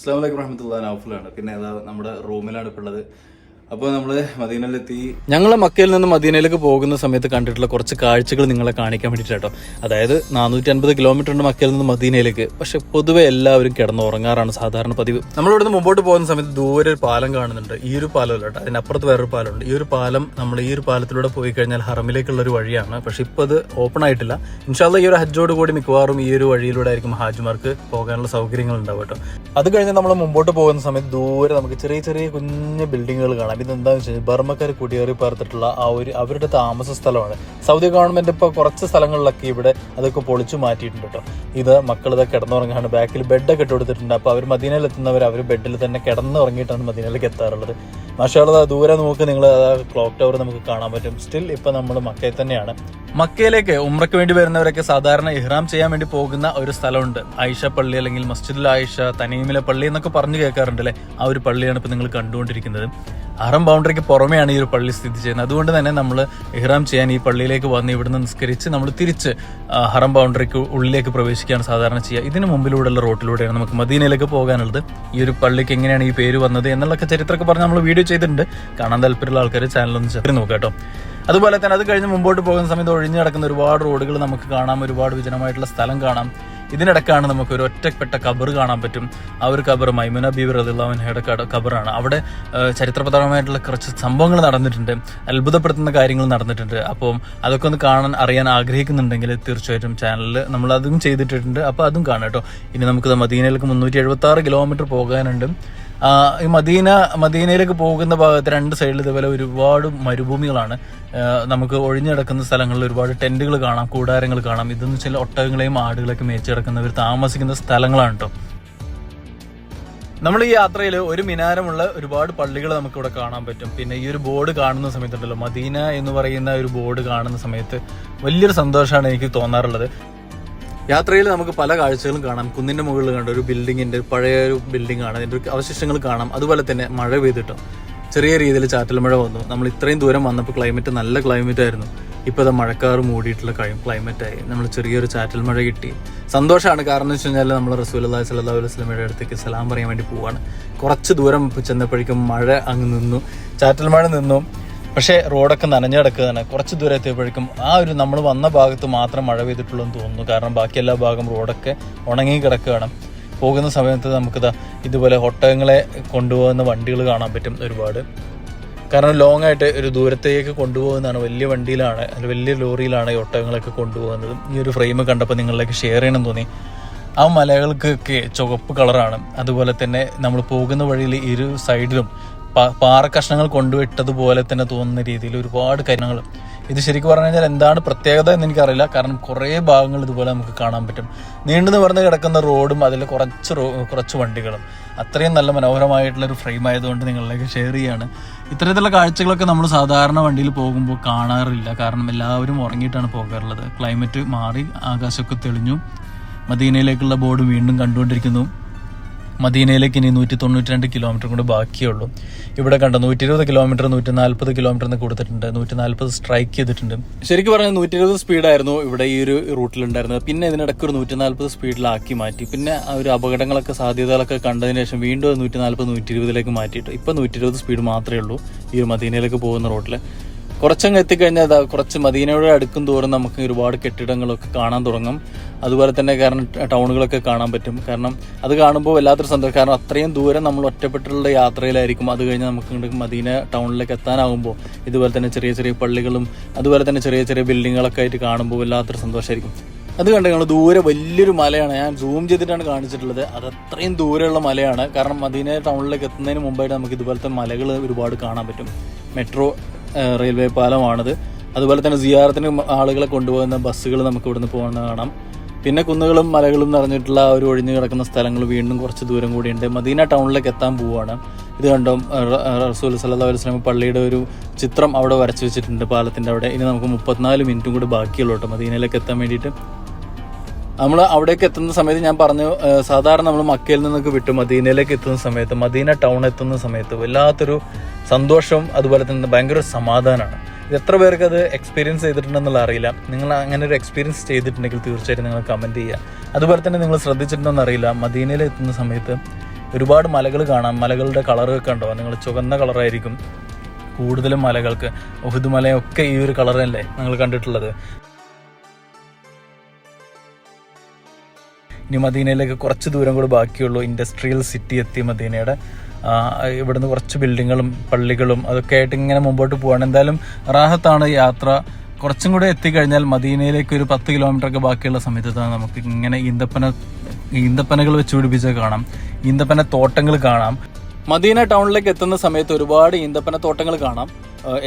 അസ്സാം വലൈക്കും റഹമത്തുള്ള നൗഫലാണ് പിന്നെ നമ്മുടെ റൂമിലാണ് ഇപ്പോൾ ഉള്ളത്. അപ്പോൾ നമ്മൾ മദീനയിലെത്തി. ഞങ്ങൾ മക്കയിൽ നിന്ന് മദീനയിലേക്ക് പോകുന്ന സമയത്ത് കണ്ടിട്ടുള്ള കുറച്ച് കാഴ്ചകൾ നിങ്ങളെ കാണിക്കാൻ വേണ്ടിയിട്ട് കേട്ടോ അതായത് നാനൂറ്റി അൻപത് കിലോമീറ്റർ ഉണ്ട് മക്കയിൽ നിന്ന് മദീനയിലേക്ക്. പക്ഷെ പൊതുവെ എല്ലാവരും കിടന്ന് ഉറങ്ങാറാണ് സാധാരണ പതിവ്. നമ്മൾ ഇവിടുന്ന് മുമ്പോട്ട് പോകുന്ന സമയത്ത് ദൂരെ ഒരു പാലം കാണുന്നുണ്ട്. ഈ ഒരു പാലം അല്ല കേട്ടോ അതിനപ്പുറത്ത് വേറൊരു പാലമുണ്ട്. ഈ ഒരു പാലം നമ്മൾ ഈ ഒരു പാലത്തിലൂടെ പോയി കഴിഞ്ഞാൽ ഹറമിലേക്കുള്ള ഒരു വഴിയാണ്. പക്ഷെ ഇപ്പോൾ അത് ഓപ്പൺ ആയിട്ടില്ല. ഇൻഷാല്ല ഈ ഒരു ഹജ്ജോട് കൂടി മിക്കവാറും ഈ ഒരു വഴിയിലൂടെ ആയിരിക്കും ഹാജിമാർക്ക് പോകാനുള്ള സൗകര്യങ്ങൾ ഉണ്ടാവും കേട്ടോ അത് കഴിഞ്ഞ് നമ്മൾ മുമ്പോട്ട് പോകുന്ന സമയത്ത് ദൂരെ നമുക്ക് ചെറിയ ചെറിയ കുഞ്ഞ് ബിൽഡിങ്ങുകൾ കാണാം. ഇത് എന്താണെന്ന് വെച്ച് കഴിഞ്ഞാൽ ബർമ്മക്കാർ കുടിയേറി പാർത്തിട്ടുള്ള ആ ഒരു അവരുടെ താമസ സ്ഥലമാണ്. സൗദി ഗവൺമെന്റ് ഇപ്പോൾ കുറച്ച് സ്ഥലങ്ങളിലൊക്കെ ഇവിടെ അതൊക്കെ പൊളിച്ചു മാറ്റിയിട്ടുണ്ട് കേട്ടോ ഇത് മക്കൾ ഇതൊക്കെ കിടന്നുറങ്ങാണ്. ബാക്കിൽ ബെഡൊക്കെ ഇട്ട് കൊടുത്തിട്ടുണ്ട്. അപ്പോൾ അവർ മദീനയിൽ എത്തുന്നവർ അവർ ബെഡിൽ തന്നെ കിടന്നുറങ്ങിയിട്ടാണ് മദീനയിലേക്ക് എത്താറുള്ളത്. മാഷാള്ള ദൂരെ നോക്ക് നിങ്ങൾ ക്ലോക്ക് ടവർ നമുക്ക് കാണാൻ പറ്റും. സ്റ്റിൽ ഇപ്പൊ നമ്മൾ മക്കയിൽ തന്നെയാണ്. മക്കയിലേക്ക് ഉമ്രയ്ക്ക് വേണ്ടി വരുന്നവരൊക്കെ സാധാരണ ഇഹ്റാം ചെയ്യാൻ വേണ്ടി പോകുന്ന ഒരു സ്ഥലമുണ്ട്. ആയിഷ പള്ളി അല്ലെങ്കിൽ മസ്ജിദുൽ ആയിഷ തനീമിലെ പള്ളി എന്നൊക്കെ പറഞ്ഞു കേൾക്കാറുണ്ട് അല്ലേ ആ ഒരു പള്ളിയാണ് ഇപ്പൊ നിങ്ങൾ കണ്ടുകൊണ്ടിരിക്കുന്നത്. അറം ബൗണ്ടറിക്ക് പുറമെയാണ് ഈ ഒരു പള്ളി സ്ഥിതി ചെയ്യുന്നത്. അതുകൊണ്ട് തന്നെ നമ്മൾ ഇഹ്റാം ചെയ്യാൻ ഈ പള്ളിയിലേക്ക് വന്ന് ഇവിടുന്ന് നിസ്കരിച്ച് നമ്മൾ തിരിച്ച് ഹറം ബൗണ്ടറിക്ക് ഉള്ളിലേക്ക് പ്രവേശിക്കുകയാണ് സാധാരണ ചെയ്യുക. ഇതിന് മുമ്പിലൂടെയുള്ള റോട്ടിലൂടെയാണ് നമുക്ക് മദീനയിലേക്ക് പോകാനുള്ളത്. ഈ ഒരു പള്ളിക്ക് എങ്ങനെയാണ് ഈ പേര് വന്നത് എന്നുള്ളൊക്കെ ചരിത്രമൊക്കെ പറഞ്ഞ് നമ്മൾ വീഡിയോ ചെയ്തിട്ടുണ്ട്. കാണാൻ താല്പര്യമുള്ള ആൾക്കാർ ചാനലൊന്ന് ചെറിയ നോക്കാം കേട്ടോ. അതുപോലെ തന്നെ അത് കഴിഞ്ഞ് മുമ്പോട്ട് പോകുന്ന സമയത്ത് ഒഴിഞ്ഞു കിടക്കുന്ന ഒരുപാട് റോഡുകൾ നമുക്ക് കാണാം ഒരുപാട് വിജനമായിട്ടുള്ള സ്ഥലം കാണാം. ഇതിനിടക്കാണ് നമുക്ക് ഒരു ഒറ്റപ്പെട്ട കബർ കാണാൻ പറ്റും. ആ ഒരു കബർ മൈമുന ബീബി റദിള്ളാഹുനയുടെ കബറാണ് അവിടെ ചരിത്രപ്രധാനമായിട്ടുള്ള കുറച്ച് സംഭവങ്ങൾ നടന്നിട്ടുണ്ട്. അത്ഭുതപ്പെടുത്തുന്ന കാര്യങ്ങൾ നടന്നിട്ടുണ്ട്. അപ്പം അതൊക്കെ ഒന്ന് കാണാൻ അറിയാൻ ആഗ്രഹിക്കുന്നുണ്ടെങ്കിൽ തീർച്ചയായിട്ടും ചാനലിൽ നമ്മൾ അതും ചെയ്തിട്ടുണ്ട് അപ്പോൾ അതും കാണാം കേട്ടോ. ഇനി നമുക്ക് മദീനയിലേക്ക് മുന്നൂറ്റി എഴുപത്തി ആറ് കിലോമീറ്റർ പോകാനുണ്ട്. ഈ മദീന മദീനയിലേക്ക് പോകുന്ന ഭാഗത്ത് രണ്ട് സൈഡിൽ ഇതുപോലെ ഒരുപാട് മരുഭൂമികളാണ്. നമുക്ക് ഒഴിഞ്ഞു കിടക്കുന്ന സ്ഥലങ്ങളിൽ ഒരുപാട് ടെന്റുകൾ കാണാം കൂടാരങ്ങൾ കാണാം. ഇതെന്ന് വെച്ചാൽ ഒട്ടകങ്ങളെയും ആടുകളെയൊക്കെ മേച്ച് കിടക്കുന്നവർ താമസിക്കുന്ന സ്ഥലങ്ങളാണ് കേട്ടോ നമ്മൾ ഈ യാത്രയിൽ ഒരു മിനാരമുള്ള ഒരുപാട് പള്ളികൾ നമുക്കിവിടെ കാണാൻ പറ്റും. പിന്നെ ഈ ഒരു ബോർഡ് കാണുന്ന സമയത്തുണ്ടല്ലോ മദീന എന്ന് പറയുന്ന ഒരു ബോർഡ് കാണുന്ന സമയത്ത് വലിയൊരു സന്തോഷമാണ് എനിക്ക് തോന്നാറുള്ളത്. യാത്രയിൽ നമുക്ക് പല കാഴ്ചകളും കാണാം. കുന്നിന്റെ മുകളിൽ കണ്ട ഒരു ബിൽഡിങ്ങിന്റെ പഴയ ഒരു ബിൽഡിംഗ് ആണ്. അതിന്റെ അവശിഷ്ടങ്ങൾ കാണാം. അതുപോലെ തന്നെ മഴ പെയ്തിട്ടോ. ചെറിയ രീതിയിൽ ചാറ്റൽ മഴ വന്നു. നമ്മൾ ഇത്രയും ദൂരം വന്നപ്പോൾ ക്ലൈമറ്റ് നല്ല ക്ലൈമറ്റ് ആയിരുന്നു. ഇപ്പോൾ അത് മഴക്കാർ മൂടിയിട്ടുള്ള ക്ലൈമറ്റ് ആയി. നമ്മൾ ചെറിയൊരു ചാറ്റൽ മഴ കിട്ടി. സന്തോഷമാണ് കാരണം എന്ന് വെച്ച് കഴിഞ്ഞാൽ നമ്മൾ സ്വല്ലല്ലാഹു അലൈഹി വസല്ലമയുടെ അടുത്തേക്ക് സലാം പറയാൻ വേണ്ടി പോവാണ്. കുറച്ച് ദൂരം ചെന്നപ്പോഴേക്കും മഴ അങ്ങ് നിന്നു. ചാറ്റൽ മഴ നിന്നു. പക്ഷേ റോഡൊക്കെ നനഞ്ഞു കിടക്കുകയാണ് കുറച്ച് ദൂരം എത്തിയപ്പോഴേക്കും ആ ഒരു നമ്മൾ വന്ന ഭാഗത്ത് മാത്രം മഴ പെയ്തിട്ടുള്ളൂ എന്ന് തോന്നുന്നു. കാരണം ബാക്കി എല്ലാ ഭാഗം റോഡൊക്കെ ഉണങ്ങി കിടക്കുകയാണ്. പോകുന്ന സമയത്ത് നമുക്കിതാ ഇതുപോലെ ഒട്ടകങ്ങളെ കൊണ്ടുപോകുന്ന വണ്ടികൾ കാണാൻ പറ്റും ഒരുപാട്. കാരണം ലോങ് ആയിട്ട് ഒരു ദൂരത്തേക്ക് കൊണ്ടുപോകുന്നതാണ് വലിയ വണ്ടിയിലാണ് വലിയ ലോറിയിലാണ് ഈ ഒട്ടകങ്ങളൊക്കെ കൊണ്ടുപോകുന്നത്. ഈ ഒരു ഫ്രെയിം കണ്ടപ്പോൾ നിങ്ങളിലേക്ക് ഷെയർ ചെയ്യണം തോന്നി. ആ മലകൾക്കൊക്കെ ചുവപ്പ് കളറാണ് അതുപോലെ തന്നെ നമ്മൾ പോകുന്ന വഴിയിൽ ഇരു സൈഡിലും പാ- പാറക്കഷ്ണങ്ങൾ കൊണ്ടുവിട്ടതുപോലെ തന്നെ തോന്നുന്ന രീതിയിൽ ഒരുപാട് കാര്യങ്ങൾ. ഇത് ശരിക്കും പറഞ്ഞു കഴിഞ്ഞാൽ എന്താണ് പ്രത്യേകത എന്ന് എനിക്കറിയില്ല. കാരണം കുറേ ഭാഗങ്ങൾ ഇതുപോലെ നമുക്ക് കാണാൻ പറ്റും. നീണ്ടു നിവർന്ന് കിടക്കുന്ന റോഡും അതിൽ കുറച്ച് കുറച്ച് വണ്ടികളും. അത്രയും നല്ല മനോഹരമായിട്ടുള്ള ഒരു ഫ്രെയിം ആയതുകൊണ്ട് നിങ്ങളിലേക്ക് ഷെയർ ചെയ്യാണ്. ഇത്തരത്തിലുള്ള കാഴ്ചകളൊക്കെ നമ്മൾ സാധാരണ വണ്ടിയിൽ പോകുമ്പോൾ കാണാറില്ല. കാരണം എല്ലാവരും ഉറങ്ങിയിട്ടാണ് പോകാറുള്ളത്. ക്ലൈമറ്റ് മാറി ആകാശമൊക്കെ തെളിഞ്ഞു. മദീനയിലേക്കുള്ള ബോർഡ് വീണ്ടും കണ്ടുകൊണ്ടിരിക്കുന്നു. മദീനയിലേക്ക് ഇനി നൂറ്റി തൊണ്ണൂറ്റി രണ്ട് കിലോമീറ്റർ കൂടെ ബാക്കിയുള്ളൂ. ഇവിടെ കണ്ട നൂറ്റി ഇരുപത് കിലോമീറ്റർ നൂറ്റി നാൽപ്പത് കിലോമീറ്റർ എന്ന് കൊടുത്തിട്ടുണ്ട്. നൂറ്റി നാൽപ്പത് സ്ട്രൈക്ക് ചെയ്തിട്ടുണ്ട്. ശരിക്കും പറഞ്ഞാൽ നൂറ്റി ഇരുപത് സ്പീഡായിരുന്നു ഇവിടെ ഈ ഒരു റൂട്ടിലുണ്ടായിരുന്നത് പിന്നെ ഇതിനിടയ്ക്ക് ഒരു നൂറ്റി നാൽപ്പത് സ്പീഡിലാക്കി മാറ്റി. പിന്നെ ആ ഒരു അപകടങ്ങളൊക്കെ സാധ്യതകളൊക്കെ കണ്ടതിന് ശേഷം വീണ്ടും നൂറ്റി നാൽപ്പത് നൂറ്റി ഇരുപതിലേക്ക് മാറ്റിയിട്ട്. ഇപ്പം നൂറ്റി ഇരുപത് സ്പീഡ് മാത്രമേ ഉള്ളൂ ഈ ഒരു മദീനയിലേക്ക് പോകുന്ന റോട്ടിൽ കുറച്ചങ്ങ് എത്തിക്കഴിഞ്ഞാൽ കുറച്ച് മദീനയോട് അടുക്കും തോറും നമുക്ക് ഒരുപാട് കെട്ടിടങ്ങളൊക്കെ കാണാൻ തുടങ്ങും. അതുപോലെ തന്നെ കാരണം ടൗണുകളൊക്കെ കാണാൻ പറ്റും. കാരണം അത് കാണുമ്പോൾ വല്ലാത്തൊരു സന്തോഷം. കാരണം അത്രയും ദൂരം നമ്മൾ ഒറ്റപ്പെട്ടുള്ള യാത്രയിലായിരിക്കും. അത് കഴിഞ്ഞ് നമുക്ക് മദീന ടൗണിലേക്ക് എത്താനാകുമ്പോൾ ഇതുപോലെ തന്നെ ചെറിയ ചെറിയ പള്ളികളും അതുപോലെ തന്നെ ചെറിയ ചെറിയ ബിൽഡിങ്ങുകളൊക്കെ ആയിട്ട് കാണുമ്പോൾ വല്ലാത്തൊരു സന്തോഷമായിരിക്കും അത് കണ്ട് ഞങ്ങൾ ദൂരെ വലിയൊരു മലയാണ്. ഞാൻ സൂം ചെയ്തിട്ടാണ് കാണിച്ചിട്ടുള്ളത്. അത് അത്രയും ദൂരെയുള്ള മലയാണ്. കാരണം മദീന ടൗണിലേക്ക് എത്തുന്നതിന് മുമ്പായിട്ട് നമുക്ക് ഇതുപോലത്തെ മലകൾ ഒരുപാട് കാണാൻ പറ്റും. മെട്രോ റെയിൽവേ പാലമാണിത്. അതുപോലെ തന്നെ സിയാറത്തിന് ആളുകളെ കൊണ്ടുപോകുന്ന ബസ്സുകൾ നമുക്ക് ഇവിടുന്ന് പോകുന്ന കാണാം. പിന്നെ കുന്നുകളും മലകളും നിറഞ്ഞിട്ടുള്ള ഒരു ഒഴിഞ്ഞു കിടക്കുന്ന സ്ഥലങ്ങൾ വീണ്ടും കുറച്ച് ദൂരം കൂടിയുണ്ട്. മദീന ടൗണിലേക്ക് എത്താൻ പോവുകയാണ്. ഇത് കണ്ടോ റസൂൽ സല്ലാ വസ്ലം പള്ളിയുടെ ഒരു ചിത്രം അവിടെ വരച്ചു വെച്ചിട്ടുണ്ട് പാലത്തിന്റെ അവിടെ. ഇനി നമുക്ക് മുപ്പത്തിനാല് മിനിറ്റും കൂടി ബാക്കിയുള്ളൂ കേട്ടോ മദീനയിലേക്ക് എത്താൻ വേണ്ടിയിട്ട്. നമ്മൾ അവിടേക്ക് എത്തുന്ന സമയത്ത് ഞാൻ പറഞ്ഞു സാധാരണ നമ്മൾ മക്കയിൽ നിന്നൊക്കെ വിട്ട് മദീനയിലേക്ക് എത്തുന്ന സമയത്ത് മദീന ടൗൺ എത്തുന്ന സമയത്ത് വല്ലാത്തൊരു സന്തോഷവും അതുപോലെ തന്നെ ഭയങ്കര സമാധാനമാണ് എത്ര പേർക്ക് അത് എക്സ്പീരിയൻസ് ചെയ്തിട്ടുണ്ടെന്നുള്ള അറിയില്ല. നിങ്ങൾ അങ്ങനെ ഒരു എക്സ്പീരിയൻസ് ചെയ്തിട്ടുണ്ടെങ്കിൽ തീർച്ചയായിട്ടും നിങ്ങൾ കമന്റ് ചെയ്യുക. അതുപോലെ തന്നെ നിങ്ങൾ ശ്രദ്ധിച്ചിട്ടുണ്ടോ അറിയില്ല. മദീനയിൽ എത്തുന്ന സമയത്ത് ഒരുപാട് മലകൾ കാണാം. മലകളുടെ കളറൊക്കെ കണ്ടോ? നിങ്ങൾ ചുവന്ന കളറായിരിക്കും കൂടുതലും മലകൾക്ക്. ഒഹുദ് മലയൊക്കെ ഈ ഒരു കളറല്ലേ നിങ്ങൾ കണ്ടിട്ടുള്ളത്. ഇനി മദീനയിലേക്ക് കുറച്ച് ദൂരം കൂടി ബാക്കിയുള്ളൂ. ഇൻഡസ്ട്രിയൽ സിറ്റി എത്തി മദീനയുടെ. ഇവിടുന്ന് കുറച്ച് ബിൽഡിങ്ങുകളും പള്ളികളും അതൊക്കെ ആയിട്ട് ഇങ്ങനെ മുമ്പോട്ട് പോവാണ്. എന്തായാലും റാഹത്താണ് യാത്ര. കുറച്ചും കൂടെ എത്തിക്കഴിഞ്ഞാൽ മദീനയിലേക്ക് ഒരു പത്ത് കിലോമീറ്റർ ഒക്കെ ബാക്കിയുള്ള സമയത്താണ് നമുക്ക് ഇങ്ങനെ ഈന്തപ്പന ഈന്തപ്പനകൾ വെച്ച് പിടിപ്പിച്ച് കാണാം. ഈന്തപ്പന തോട്ടങ്ങൾ കാണാം. മദീന ടൗണിലേക്ക് എത്തുന്ന സമയത്ത് ഒരുപാട് ഈന്തപ്പന തോട്ടങ്ങൾ കാണാം.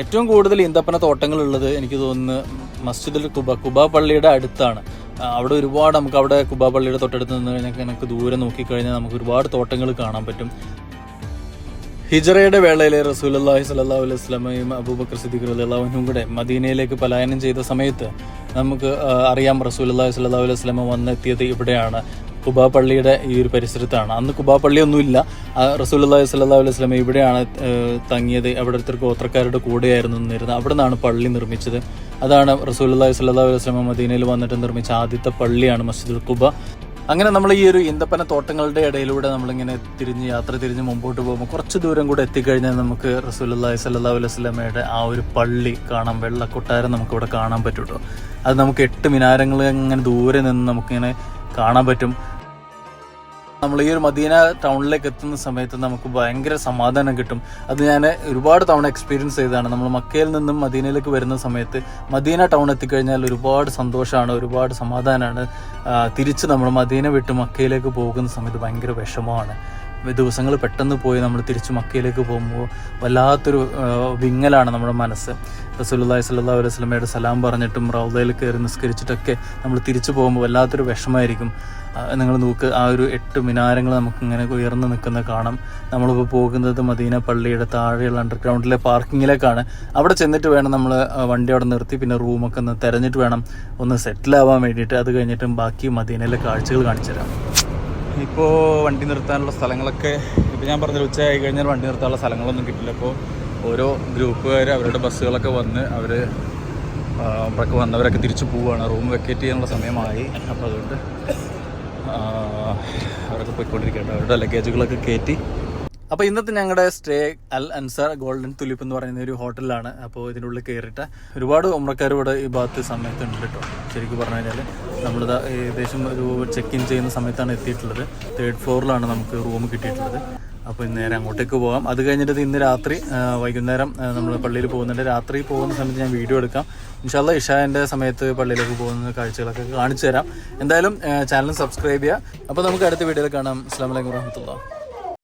ഏറ്റവും കൂടുതൽ ഈന്തപ്പന തോട്ടങ്ങൾ ഉള്ളത് എനിക്ക് തോന്നുന്നു മസ്ജിദുൽ കുബ കുബ പള്ളിയുടെ അടുത്താണ്. അവിടെ ഒരുപാട് നമുക്ക് അവിടെ കുബ പള്ളിയുടെ തൊട്ടടുത്ത് നിന്ന് കഴിഞ്ഞാൽ നമുക്ക് ദൂരെ നോക്കിക്കഴിഞ്ഞാൽ നമുക്ക് ഒരുപാട് തോട്ടങ്ങൾ കാണാൻ പറ്റും. ഹിജറയുടെ വേളയിൽ റസൂലി സല്ലാ അലൈഹി സ്വലമയും അബൂബക്കർ സിദ്ദീഖ് അള്ളാഹുനും കൂടെ മദീനയിലേക്ക് പലായനം ചെയ്ത സമയത്ത് നമുക്ക് അറിയാം അള്ളാഹി സല്ലാ അലൈഹി സ്വലമ വന്നെത്തിയത് ഇവിടെയാണ്. കുബാ പള്ളിയുടെ ഈ ഒരു പരിസരത്താണ്. അന്ന് കുബാ പള്ളിയൊന്നുമില്ല റസൂലി സല്ലാ അലൈഹി സ്വലമ ഇവിടെയാണ് തങ്ങിയത്. അവിടുത്തെ ഗോത്രക്കാരുടെ കൂടെയായിരുന്നു നിന്നിരുന്നത്. അവിടെ നിന്നാണ് പള്ളി നിർമ്മിച്ചത്. അതാണ് റസൂലി അലൈഹി സ്വലമ മദീനയിൽ വന്നിട്ട് നിർമ്മിച്ച ആദ്യത്തെ പള്ളിയാണ് മസ്ജിദുൽ കുബ അങ്ങനെ നമ്മൾ ഈ ഒരു ഇന്തപ്പന തോട്ടങ്ങളുടെ ഇടയിലൂടെ നമ്മളിങ്ങനെ തിരിഞ്ഞ് യാത്ര തിരിഞ്ഞ് മുമ്പോട്ട് പോകുമ്പോൾ കുറച്ച് ദൂരം കൂടെ എത്തിക്കഴിഞ്ഞാൽ നമുക്ക് റസൂലി സല്ലാ അലൈഹി സ്വലമയുടെ ആ ഒരു പള്ളി കാണാം. വെള്ളക്കൊട്ടാരം നമുക്കിവിടെ കാണാൻ പറ്റുള്ളൂ അത് നമുക്ക് എട്ട് മിനാരങ്ങൾ അങ്ങനെ ദൂരെ നിന്ന് നമുക്കിങ്ങനെ കാണാൻ പറ്റും. നമ്മൾ ഈ ഒരു മദീന ടൗണിലേക്ക് എത്തുന്ന സമയത്ത് നമുക്ക് ഭയങ്കര സമാധാനം കിട്ടും. അത് ഞാൻ ഒരുപാട് തവണ എക്സ്പീരിയൻസ് ചെയ്തതാണ്. നമ്മൾ മക്കയിൽ നിന്നും മദീനയിലേക്ക് വരുന്ന സമയത്ത് മദീന ടൗൺ എത്തിക്കഴിഞ്ഞാൽ ഒരുപാട് സന്തോഷമാണ് ഒരുപാട് സമാധാനമാണ് തിരിച്ച് നമ്മൾ മദീന വിട്ട് മക്കയിലേക്ക് പോകുന്ന സമയത്ത് ഭയങ്കര വിഷമമാണ്. ദിവസങ്ങൾ പെട്ടെന്ന് പോയി നമ്മൾ തിരിച്ച് മക്കയിലേക്ക് പോകുമ്പോൾ വല്ലാത്തൊരു വിങ്ങലാണ് നമ്മുടെ മനസ്സ്. റസൂലുള്ളാഹി സ്വല്ലല്ലാഹു അലൈഹി വസല്ലമയുടെ സലാം പറഞ്ഞിട്ടും റൗദയിൽ കയറി നിസ്കരിച്ചിട്ടൊക്കെ നമ്മൾ തിരിച്ചു പോകുമ്പോൾ വല്ലാത്തൊരു വിഷമമായിരിക്കും. നിങ്ങൾ നോക്ക് ആ ഒരു എട്ട് മിനാരങ്ങൾ നമുക്ക് ഇങ്ങനെ ഉയർന്നു നിൽക്കുന്ന കാണാം. നമ്മളിപ്പോൾ പോകുന്നത് മദീന പള്ളിയുടെ താഴെയുള്ള അണ്ടർഗ്രൗണ്ടിലെ പാർക്കിങ്ങിലേക്കാണ്. അവിടെ ചെന്നിട്ട് വേണം നമ്മൾ വണ്ടി അവിടെ നിർത്തി പിന്നെ റൂമൊക്കെ ഒന്ന് തിരഞ്ഞിട്ട് വേണം ഒന്ന് സെറ്റിൽ ആവാൻ വേണ്ടിയിട്ട്. അത് കഴിഞ്ഞിട്ടും ബാക്കി മദീനയിലെ കാഴ്ചകൾ കാണിച്ചു തരാം. ഇപ്പോൾ വണ്ടി നിർത്താനുള്ള സ്ഥലങ്ങളൊക്കെ ഇപ്പോൾ ഞാൻ പറഞ്ഞ ഉച്ചയായി കഴിഞ്ഞാൽ വണ്ടി നിർത്താനുള്ള സ്ഥലങ്ങളൊന്നും കിട്ടില്ല. അപ്പോൾ ഓരോ ഗ്രൂപ്പുകാർ അവരുടെ ബസ്സുകളൊക്കെ വന്ന് അവർ അവിടെയൊക്കെ വന്നവരൊക്കെ തിരിച്ചു പോവുകയാണ് റൂം വെക്കേറ്റ് ചെയ്യാനുള്ള സമയമായി. അപ്പോൾ അതുകൊണ്ട് അവരൊക്കെ പോയിക്കൊണ്ടിരിക്കുകയാണ്. അവരുടെ ലഗേജുകളൊക്കെ കയറ്റി അപ്പോൾ ഇന്നത്തെ ഞങ്ങളുടെ stay Al Ansar Golden Tulip എന്ന് പറയുന്ന ഒരു ഹോട്ടലിലാണ് അപ്പോൾ ഇതിനുള്ളിൽ കയറിയിട്ട് ഒരുപാട് ഉമ്രക്കാർ ഇവിടെ ഈ ഭാഗത്ത് സമയത്ത് ഉണ്ട് കേട്ടോ. ശരിക്കും പറഞ്ഞു കഴിഞ്ഞാൽ നമ്മളിത് ഏകദേശം ഒരു ചെക്ക് ഇൻ ചെയ്യുന്ന സമയത്താണ് എത്തിയിട്ടുള്ളത്. തേർഡ് ഫ്ലോറിലാണ് നമുക്ക് റൂം കിട്ടിയിട്ടുള്ളത്. അപ്പോൾ ഇന്ന് നേരെ അങ്ങോട്ടേക്ക് പോകാം. അത് കഴിഞ്ഞിട്ട് ഇന്ന് രാത്രി വൈകുന്നേരം നമ്മൾ പള്ളിയിൽ പോകുന്നുണ്ട്. രാത്രി പോകുന്ന സമയത്ത് ഞാൻ വീഡിയോ എടുക്കാം. ഇൻഷാല്ല ഇഷാന്റെ സമയത്ത് പള്ളിയിലേക്ക് പോകുന്ന കാഴ്ചകളൊക്കെ കാണിച്ചു തരാം. എന്തായാലും ചാനൽ സബ്സ്ക്രൈബ് ചെയ്യുക. അപ്പോൾ നമുക്ക് അടുത്ത വീഡിയോയിൽ കാണാം. അസ്സാം വലൈക്കും വാഹമത്തുള്ള